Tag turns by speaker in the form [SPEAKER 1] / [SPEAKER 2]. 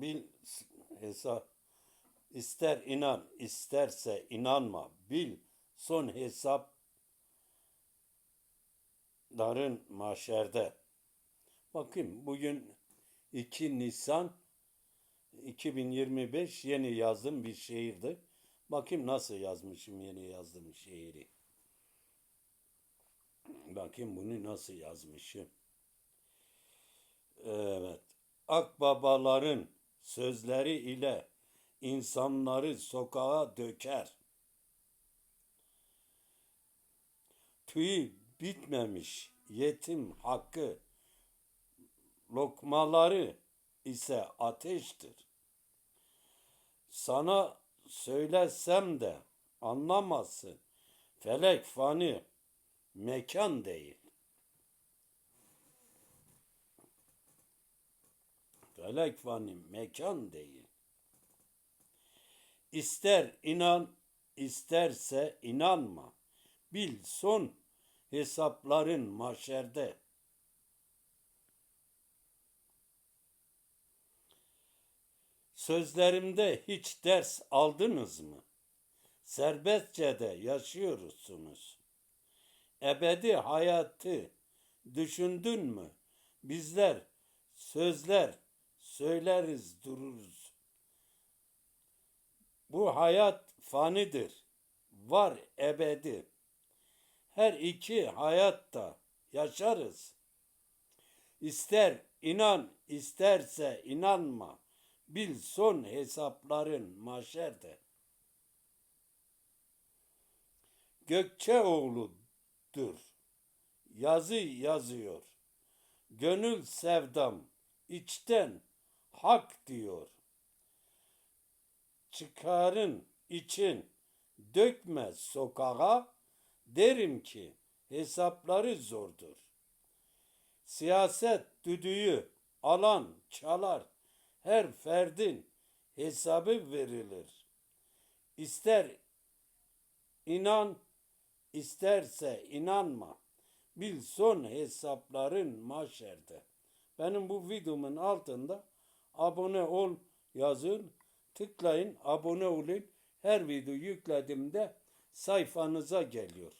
[SPEAKER 1] bil hesap ister inan isterse inanma bil son hesapların mahşerde. Bakayım bugün 2 Nisan 2025 yeni yazdığım bir şiirdi. Bakayım nasıl yazmışım yeni yazdığım şiiri. Bakayım bunu nasıl yazmışım. Evet. Akbabaların sözleri ile insanları sokağa döker. Tüyü bitmemiş yetim hakkı, lokmaları ise ateştir. Sana söylesem de anlamazsın. Felek fani, mekan değil. Felek mekan değil. İster inan, isterse inanma. Bil son hesapların mahşerde. Sözlerimde hiç ders aldınız mı? Serbestçe de yaşıyorsunuz. Ebedi hayatı düşündün mü? Bizler sözler söyleriz dururuz. Bu hayat fanidir. Var ebedi. Her iki hayatta yaşarız. İster inan, isterse inanma. Bil son hesapların maşerde. Gökçeoğlu'dur. Yazı yazıyor. Gönül sevdam içten hak diyor. Çıkarın için dökme sokağa derim ki hesapları zordur. Siyaset düdüğü alan çalar her ferdin hesabı verilir. İster inan isterse inanma. Bil son hesapların mahşerde. Benim bu videomun altında abone ol yazın. Tıklayın, abone olun. Her video yüklediğimde sayfanıza geliyor.